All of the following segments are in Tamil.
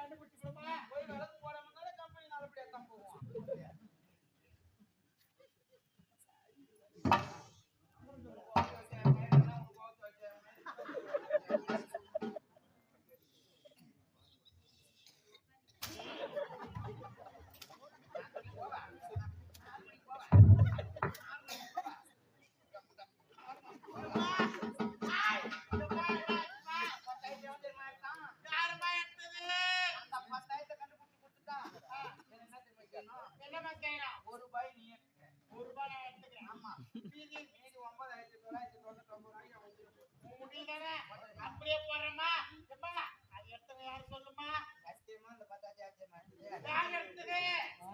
கண்டுபிடிச்சு விடுமா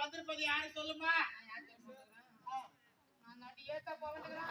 வந்திருப்பது யாரு சொல்லுமா? ஏத்த போகிறேன்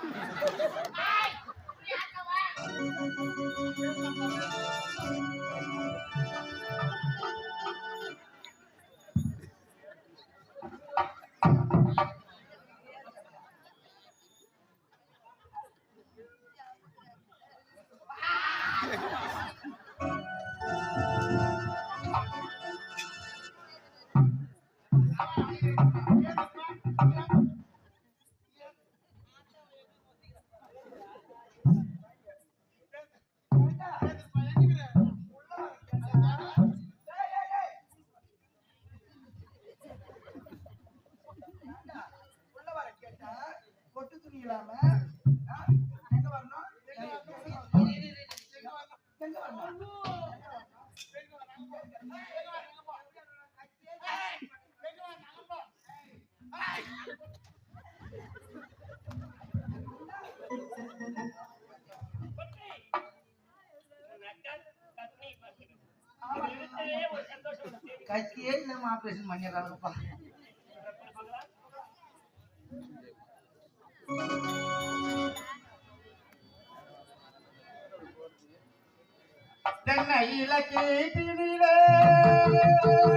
கத்தியே நம்ம ஆபரேஷன் பண்ணிடுறாங்கப்பா. தென்னையில கேட்டினு রে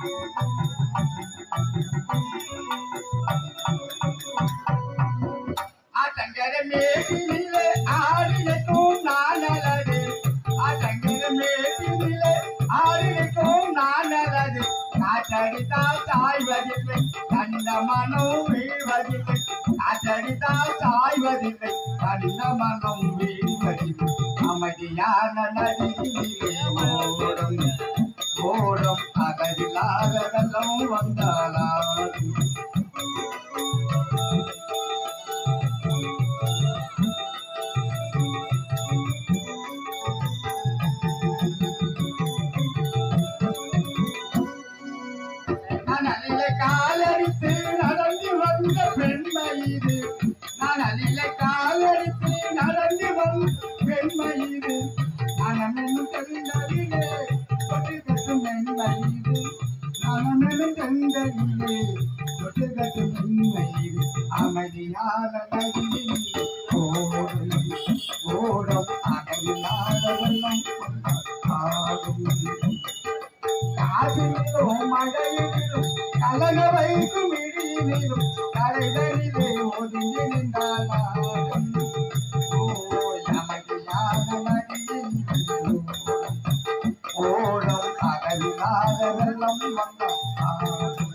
காற்றடித்தால் சாய்வதில்லை கண்ட மனம் வீழ்வதில்லை. காற்றடித்தால் சாய்வதில்லை கண்ட மனம் வீழ்வதில்லை. அமைதியான நதியிலே ஓடும். ஓடும். அகதில்லாத வெள்ளம் வந்தாலும் மனமெனும் தெந்தலிலே அமைதியான நதியில் ஓடும் ஓடும் வெள்ளம் ஆடும் காதிலும் மழையிலும் கலக வைக்கும் இடியிலும் கரைதலிலே ஒதுங்கி நின்றாலும் வெள்ளம்